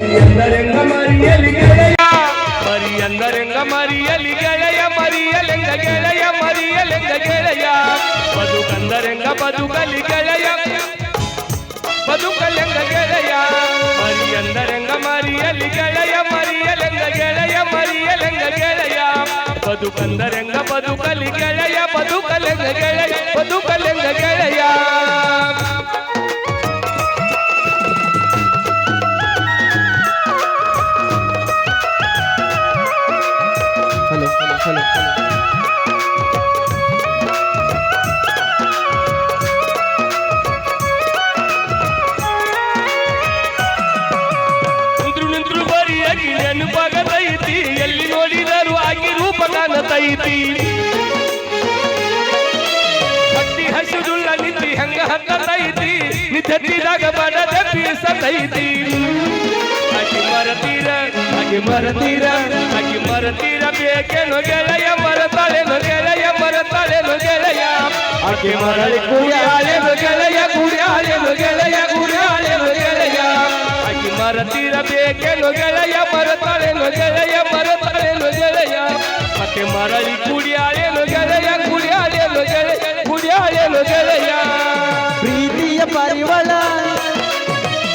ಎಂದರೆಂಗ ಮರಿಯಲಿ ಗೆಳೆಯ ಮರಿ ಎಂದರೆಂಗ ಮರಿಯಲಿ ಗೆಳೆಯ ಮರಿಯಲೆಂಗ ಗೆಳೆಯ ಮರಿಯಲೆಂಗ ಗೆಳೆಯ ಬದುಕಂದರೆಂಗ ಬದುಕಲಿ ಗೆಳೆಯ ಬದುಕಲೆಂಗ ಗೆಳೆಯ ಮರಿ ಎಂದರೆಂಗ ಮರಿಯಲಿ ಗೆಳೆಯ ಮರಿಯಲೆಂಗ ಗೆಳೆಯ ನೆನಪಾಗತೈತಿ ಎಲ್ಲಿ ನೋಡಿದರು ಆಗಿ ರೂಪ ಕಾಣತೈತಿ ಹಟ್ಟಿ ಹಸಿದುಳ್ಳ ನಿಂತಿ ಹೆಂಗ ಹತ್ತತೈತಿ ನಿಂತೆತ್ತಿದಾಗ ಬಡದ ಬೀಸತೈತಿ ಆಗಿ ಮರತೀರ ಆಗಿ ಮರತೀರ ಆಗಿ ಮರತೀರ ಬೇಕೇನು ಗೆಳೆಯ ಮರತಾಳೆನೋ ಗೆಳೆಯ ಮರತಾಳೆನೋ ಗೆಳೆಯ ಆಕೆ ಮರಳಿ ಕುಡಿಯಾಳೆನೋ ಗೆಳೆಯ ಕುಡಿಯಾಳೆನೋ ಗೆಳೆಯ ಆಗಿ ಮರತೀರ ಬೇಕೇನೋ ಗೆಳೆಯ ಮರತಾಳೆನೋ ಗೆಳೆಯ ಮರತಾಳೆನೋ ಗೆಳೆಯ. ಮತ್ತೆ ಮರಳಿ ಕುಡಿಯಾಳೆನೋ ಗೆಳೆಯ ಕುಡಿಯಾಳೆನೋ ಗೆಳೆಯ ಕುಡಿಯಾಳೆನೋ ಗೆಳೆಯ. ಪ್ರೀತಿಯ ಪರಿವಳ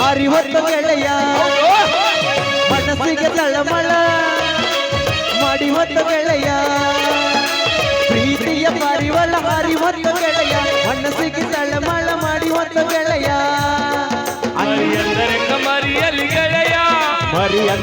ಹರಿವತ್ತ ಗೆಳೆಯ. ಮನಸ್ಸಿಗೆ ತಳಮಳ ಮಾಡಿವತ್ತ ಗೆಳೆಯ. ಪ್ರೀತಿಯ ಪರಿವಳ ಹರಿವತ್ತ ಗೆಳೆಯ. ಮನಸ್ಸಿಗೆ ತಳಮಳ ಮಾಡಿವತ್ತ ಗೆಳೆಯ.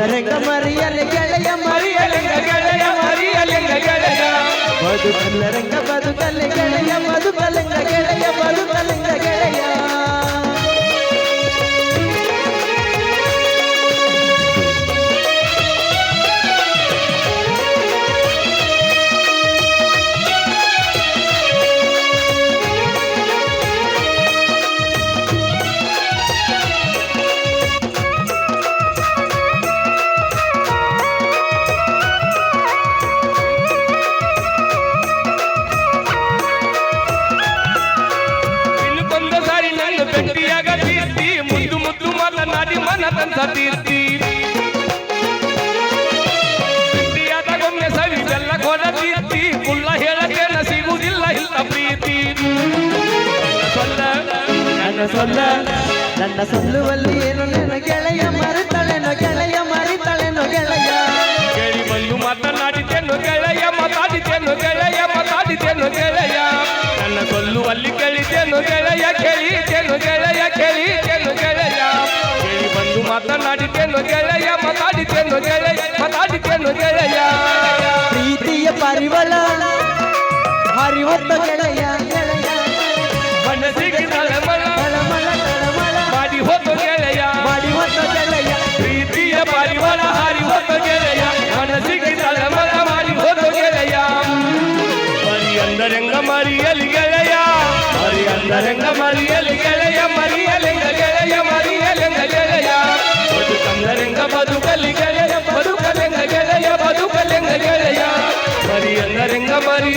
ಮರಿ ಮರಿಯಲಿ ಮರಿಯಲೆ ಗೆಳೆಯ ಮರಿಯಲೆಂಗ ಗೆಳೆಯ ಬದುಕಲ್ಲ ಗೆಳೆಯ ಬದುಕಲ್ಲರಂಗ ಬದುಕಲೆ ಗೆಳೆಯ ಮನ ತಂದ ತೀರ್ತಿ ಭೇಟಿಯಾದಾಗೊಮ್ಮೆ ಸವಿ ಬೆಲ್ಲ ಕೊಡ ತೀರ್ತಿ ಕುಲ್ಲ ಹೇಳಕೇನ ಸಿಗುವುದಿಲ್ಲ ಇಲ್ಲ ಪ್ರೀತಿ. ಸೊಲ್ಲ ನನ್ನ ಸೊಲ್ಲ. ನನ್ನ ಸೊಲ್ಲುವಲ್ಲಿ ಏನು ನನ್ನ ಗೆಳೆಯ ಮರೆತಳೆನೋ ಗೆಳೆಯ ಮರಿತಳೆನೋ ಗೆಳೆಯ. ಕೇಳಿ ಬಂದು ಮಾತನಾಡಿದ್ದೇನು ಗೆಳೆಯ ಮಾತಾಡಿದ್ದೇನು ಗೆಳೆಯ ಮಾತಾಡಿದ್ದೇನು ಗೆಳೆಯ. ನನ್ನ ಸೊಲ್ಲುವಲ್ಲಿ ಕೇಳಿದ್ದೇನು ಗೆಳೆಯ ಕೇಳಿದ್ದೇನು ಗೆಳೆಯ ಕೇಳಿ ಮಾತನಾಡಿದ್ದೇನು ಗೆಳೆಯ ಮಾತಾಡಿದ್ದೇನು ಗೆಳೆಯ ಮಾತಾಡಿದ್ದೇನು ಗೆಳೆಯ. ಪ್ರೀತಿಯ ಪರಿವಲ ಹರಿವತ್ತ ಗೆಳೆಯ. ಮನಸ್ಸಿಗೆ ತಳಮಳ ಮಾಡಿ ಹೋದ ಗೆಳೆಯ. ಮಾಡಿವತ್ತ ಗೆಳೆಯ. ಪ್ರೀತಿಯ ಪರಿವಾರ ಹಾರಿ ಹೋದ ಗೆಳೆಯ. ಮನಸ್ಸಿಗೆ ತಳಮಳ ಮಾಡಿ ಹೋದ ಗೆಳೆಯ. ಮರಿ ಅಂದರೆಂಗ ಮರಿಯಲಿ ಗೆಳೆಯ. ಮರಿ ಅಂದರೆಂಗ ಮರಿಯಲಿ